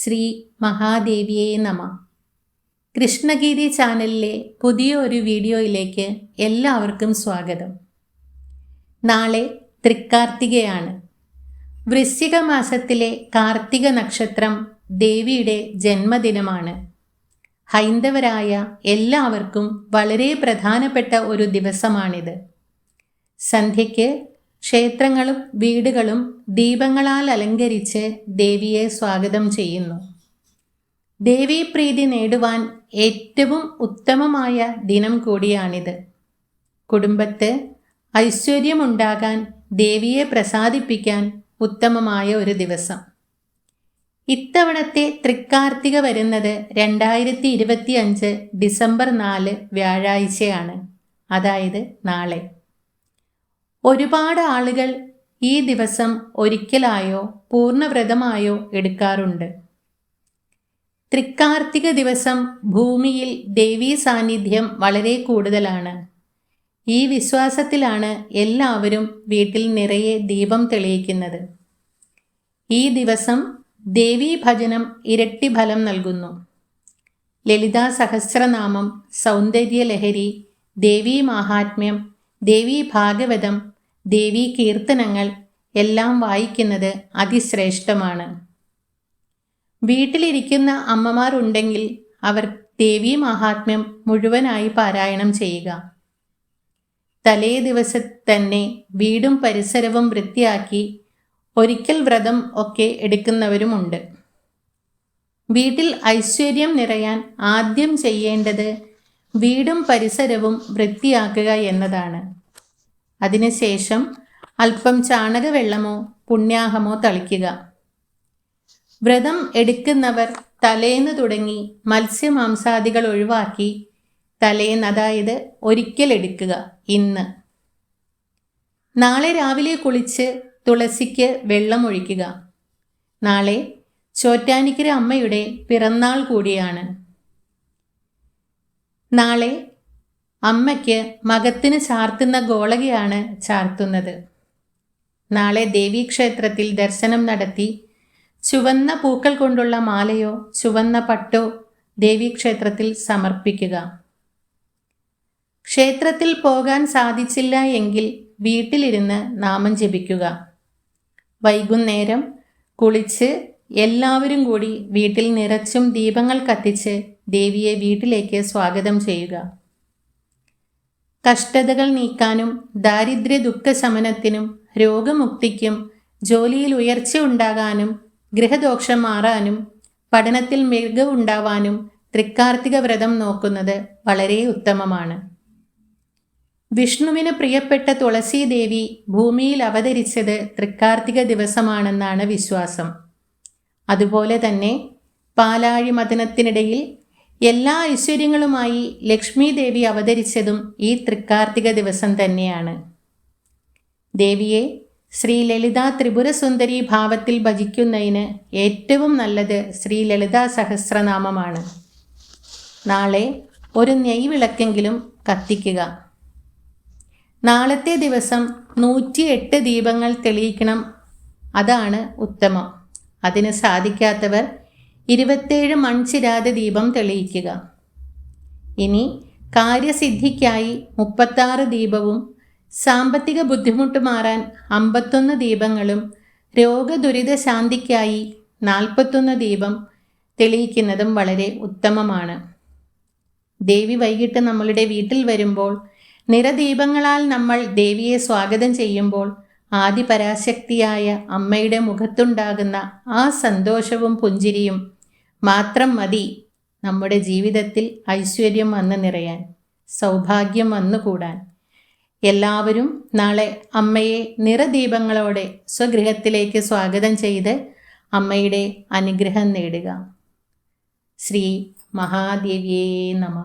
ശ്രീ മഹാദേവിയെ നമ. കൃഷ്ണഗിരി ചാനലിലെ പുതിയ ഒരു വീഡിയോയിലേക്ക് എല്ലാവർക്കും സ്വാഗതം. നാളെ തൃക്കാർത്തികയാണ്. വൃശ്ചിക മാസത്തിലെ കാർത്തിക നക്ഷത്രം ദേവിയുടെ ജന്മദിനമാണ്. ഹൈന്ദവരായ എല്ലാവർക്കും വളരെ പ്രധാനപ്പെട്ട ഒരു ദിവസമാണിത്. സന്ധ്യയ്ക്ക് ക്ഷേത്രങ്ങളും വീടുകളും ദീപങ്ങളാൽ അലങ്കരിച്ച് ദേവിയെ സ്വാഗതം ചെയ്യുന്നു. ദേവീപ്രീതി നേടുവാൻ ഏറ്റവും ഉത്തമമായ ദിനം കൂടിയാണിത്. കുടുംബത്ത് ഐശ്വര്യമുണ്ടാകാൻ ദേവിയെ പ്രസാദിപ്പിക്കാൻ ഉത്തമമായ ഒരു ദിവസം. ഇത്തവണത്തെ തൃക്കാർത്തിക വരുന്നത് രണ്ടായിരത്തി ഇരുപത്തി അഞ്ച് ഡിസംബർ നാല് വ്യാഴാഴ്ചയാണ്. അതായത് നാളെ. ഒരുപാട് ആളുകൾ ഈ ദിവസം ഒരിക്കലായോ പൂർണവ്രതമായോ എടുക്കാറുണ്ട്. തൃക്കാർത്തിക ദിവസം ഭൂമിയിൽ ദേവീ സാന്നിധ്യം വളരെ കൂടുതലാണ്. ഈ വിശ്വാസത്തിലാണ് എല്ലാവരും വീട്ടിൽ നിറയെ ദീപം തെളിയിക്കുന്നത്. ഈ ദിവസം ദേവീ ഭജനം ഇരട്ടി ഫലം നൽകുന്നു. ലളിതാ സഹസ്രനാമം സൗന്ദര്യലഹരി ദേവീ മാഹാത്മ്യം ദേവീ ഭാഗവതം ദേവി കീർത്തനങ്ങൾ എല്ലാം വായിക്കുന്നത് അതിശ്രേഷ്ഠമാണ്. വീട്ടിലിരിക്കുന്ന അമ്മമാരുണ്ടെങ്കിൽ അവർ ദേവീ മഹാത്മ്യം മുഴുവനായി പാരായണം ചെയ്യുക. തലേ ദിവസം തന്നെ വീടും പരിസരവും വൃത്തിയാക്കി ഒരിക്കൽ വ്രതം ഒക്കെ എടുക്കുന്നവരുമുണ്ട്. വീട്ടിൽ ഐശ്വര്യം നിറയാൻ ആദ്യം ചെയ്യേണ്ടത് വീടും പരിസരവും വൃത്തിയാക്കുക എന്നതാണ്. അതിനുശേഷം അല്പം ചാണകവെള്ളമോ പുണ്യാഹമോ തളിക്കുക. വ്രതം എടുക്കുന്നവർ തലേന്ന് തുടങ്ങി മത്സ്യമാംസാദികൾ ഒഴിവാക്കി തലേന്ന് അതായത് ഒരിക്കൽ എടുക്കുക ഇന്ന്. നാളെ രാവിലെ കുളിച്ച് തുളസിക്ക് വെള്ളമൊഴിക്കുക നാളെ ചോറ്റാനിക്കര അമ്മയുടെ പിറന്നാൾ കൂടിയാണ്. നാളെ അമ്മയ്ക്ക് മകത്തിന് ചാർത്തുന്ന ഗോളകയാണ് ചാർത്തുന്നത്. നാളെ ദേവീക്ഷേത്രത്തിൽ ദർശനം നടത്തി ചുവന്ന പൂക്കൾ കൊണ്ടുള്ള മാലയോ ചുവന്ന പട്ടോ ദേവീക്ഷേത്രത്തിൽ സമർപ്പിക്കുക. ക്ഷേത്രത്തിൽ പോകാൻ സാധിച്ചില്ല എങ്കിൽ വീട്ടിലിരുന്ന് നാമം ജപിക്കുക. വൈകുന്നേരം കുളിച്ച് എല്ലാവരും കൂടി വീട്ടിൽ നിറച്ചും ദീപങ്ങൾ കത്തിച്ച് ദേവിയെ വീട്ടിലേക്ക് സ്വാഗതം ചെയ്യുക. കഷ്ടതകൾ നീക്കാനും ദാരിദ്ര്യ ദുഃഖശമനത്തിനും രോഗമുക്തിക്കും ജോലിയിൽ ഉയർച്ച ഉണ്ടാകാനും ഗൃഹദോഷം മാറാനും പഠനത്തിൽ മികവുണ്ടാവാനും തൃക്കാർത്തിക വ്രതം നോക്കുന്നത് വളരെ ഉത്തമമാണ്. വിഷ്ണുവിന് പ്രിയപ്പെട്ട തുളസീദേവി ഭൂമിയിൽ അവതരിച്ചത് തൃക്കാർത്തിക ദിവസമാണെന്നാണ് വിശ്വാസം. അതുപോലെ തന്നെ പാലാഴി മദനത്തിനിടയിൽ എല്ലാ ഐശ്വര്യങ്ങളുമായി ലക്ഷ്മി ദേവി അവതരിച്ചതും ഈ തൃക്കാർത്തിക ദിവസം തന്നെയാണ്. ദേവിയെ ശ്രീ ലളിത ത്രിപുരസുന്ദരി ഭാവത്തിൽ ഭജിക്കുന്നതിന് ഏറ്റവും നല്ലത് ശ്രീ ലളിതാ സഹസ്രനാമമാണ്. നാളെ ഒരു നെയ് വിളക്കെങ്കിലും കത്തിക്കുക. നാളത്തെ ദിവസം നൂറ്റിയെട്ട് ദീപങ്ങൾ തെളിയിക്കണം. അതാണ് ഉത്തമം. അതിന് സാധിക്കാത്തവർ ഇരുപത്തേഴ് മൺചിരാത ദീപം തെളിയിക്കുക. ഇനി കാര്യസിദ്ധിക്കായി മുപ്പത്താറ് ദീപവും സാമ്പത്തിക ബുദ്ധിമുട്ട് മാറാൻ അമ്പത്തൊന്ന് ദീപങ്ങളും രോഗദുരിത ശാന്തിക്കായി നാൽപ്പത്തൊന്ന് ദീപം തെളിയിക്കുന്നതും വളരെ ഉത്തമമാണ്. ദേവി വൈകിട്ട് നമ്മളുടെ വീട്ടിൽ വരുമ്പോൾ നിറദീപങ്ങളാൽ നമ്മൾ ദേവിയെ സ്വാഗതം ചെയ്യുമ്പോൾ ആദിപരാശക്തിയായ അമ്മയുടെ മുഖത്തുണ്ടാകുന്ന ആ സന്തോഷവും പുഞ്ചിരിയും മാത്രം മതി നമ്മുടെ ജീവിതത്തിൽ ഐശ്വര്യം വന്നു നിറയാൻ സൗഭാഗ്യം വന്നുകൂടാൻ എല്ലാവരും നാളെ അമ്മയെ നിറദീപങ്ങളോടെ സ്വഗൃഹത്തിലേക്ക് സ്വാഗതം ചെയ്ത് അമ്മയുടെ അനുഗ്രഹം നേടുക. ശ്രീ മഹാദേവിയേ നമ.